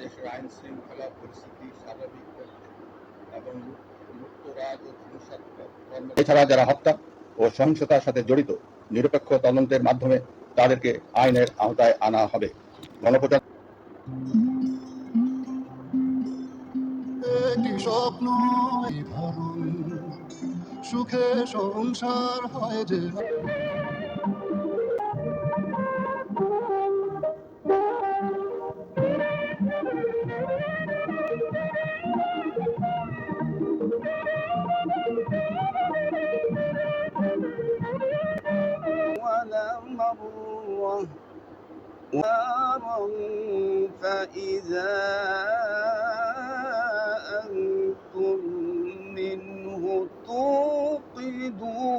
দেশের আইন শৃঙ্খলা পরিস্থিতি স্বাভাবিক করতে এবং মুক্তরাজ ও এছাড়া যারা হত্যা ও সহিংসতার সাথে জড়িত, নিরপেক্ষ তদন্তের মাধ্যমে তাদেরকে আইনের আওতায় আনা হবে। গণপ্রচার স্বপ্ন সুখে সংসার হয় যে ضرة فإذا أنتم منه توقدون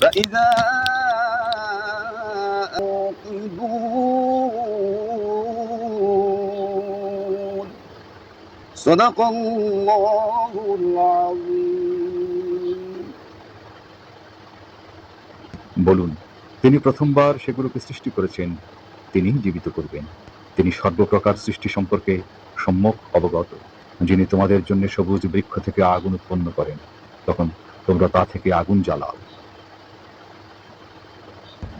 فإذا توقدون صدق الله العظيم বলুন তিনি প্রথমবার সেগুলোকে সৃষ্টি করেছেন তিনি জীবিত করবেন তিনি সর্বপ্রকার সৃষ্টি সম্পর্কে সম্যক অবগত যিনি তোমাদের জন্য সবুজ বৃক্ষ থেকে আগুন উৎপন্ন করেন তখন তোমরা তা থেকে আগুন জ্বালাও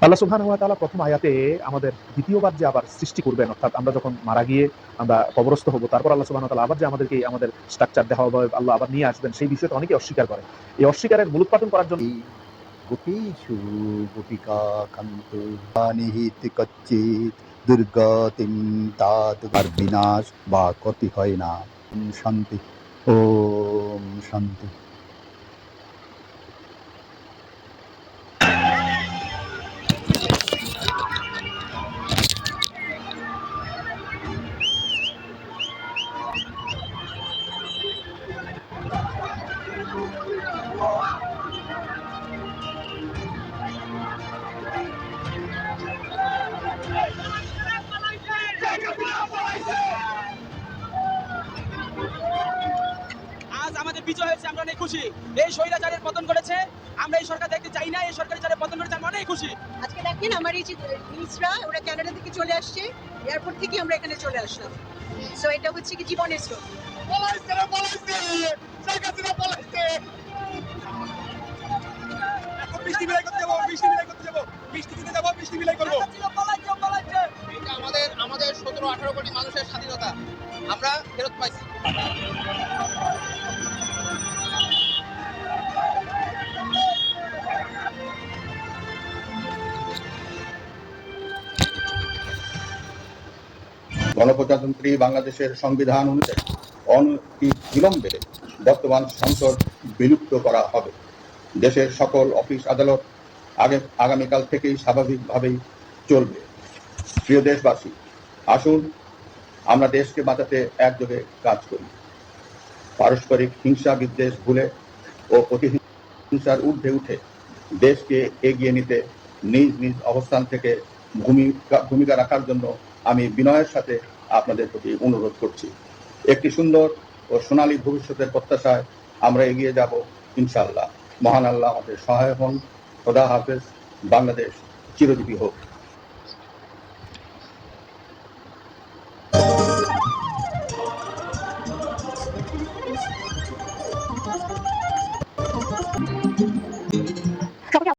আল্লাহ সুবহান ওয়া তাআলা প্রথম আয়াতে আমাদের দ্বিতীয়বার যে আবার সৃষ্টি করবেন, অর্থাৎ আমরা যখন মারা গিয়ে আমরা কবরস্থ হব, তারপর আল্লাহ সুবহান ওয়া তাআলা আবার যে আমাদেরকে আমাদের স্ট্রাকচার দেওয়া হবে, আল্লাহ আবার নিয়ে আসবেন, সেই বিষয়টা অনেকে অস্বীকার করে। এই অস্বীকারের মূল উৎপাদন করার জন্য গোপীষু গোপিকা কান্ত নিহিত কচ্চিত দুর্গতিম তাত আর বিনাশ বা ক্ষতি হয় না। শান্তি। ওম শান্তি। বিজয় হয়েছে আমরা অনেক খুশি। এই স্বৈরাচারের পতন করেছে আমরা এই সরকার দেখতে চাই না এই সরকারি যারা পতন করেছে আমরা অনেক খুশি। আজকে দেখেন আমার এই যে নিউজরা ওরা কানাডা থেকে চলে আসছে এয়ারপোর্ট থেকে আমরা এখানে চলে আসলাম। সো এটা হচ্ছে কি জীবনের স্রোত। বৃষ্টি বিলাই করতে যাব বৃষ্টি বিলাই করতে যাব। বৃষ্টি দিতে যাব বৃষ্টি বিলাই করব। এটা আমাদের আমাদের সতেরো আঠারো কোটি মানুষের স্বাধীনতা আমরা ফেরত পাইছি। গণপ্রজাতন্ত্রী বাংলাদেশের সংবিধান অনুযায়ী বিলম্বে বর্তমান সংসদ বিলুপ্ত করা হবে। দেশের সকল অফিস আদালত আগে, আগামীকাল থেকেই স্বাভাবিকভাবেই চলবে। প্রিয় দেশবাসী, আসুন আমরা দেশকে বাঁচাতে একযোগে কাজ করি। পারস্পরিক হিংসা বিদ্বেষ ভুলে ও প্রতিহিংসার ঊর্ধ্বে উঠে দেশকে এগিয়ে নিতে নিজ নিজ অবস্থান থেকে ভূমিকা ভূমিকা রাখার জন্য আমি বিনয়ের সাথে আপনাদের প্রতি অনুরোধ করছি। একটি সুন্দর ও সোনালী ভবিষ্যতের প্রত্যাশায় আমরা এগিয়ে যাব ইনশাল্লাহ মহান আল্লাহ আমাদের সহায় হন। খোদা হাফেজ। বাংলাদেশ চিরজীবী হোক।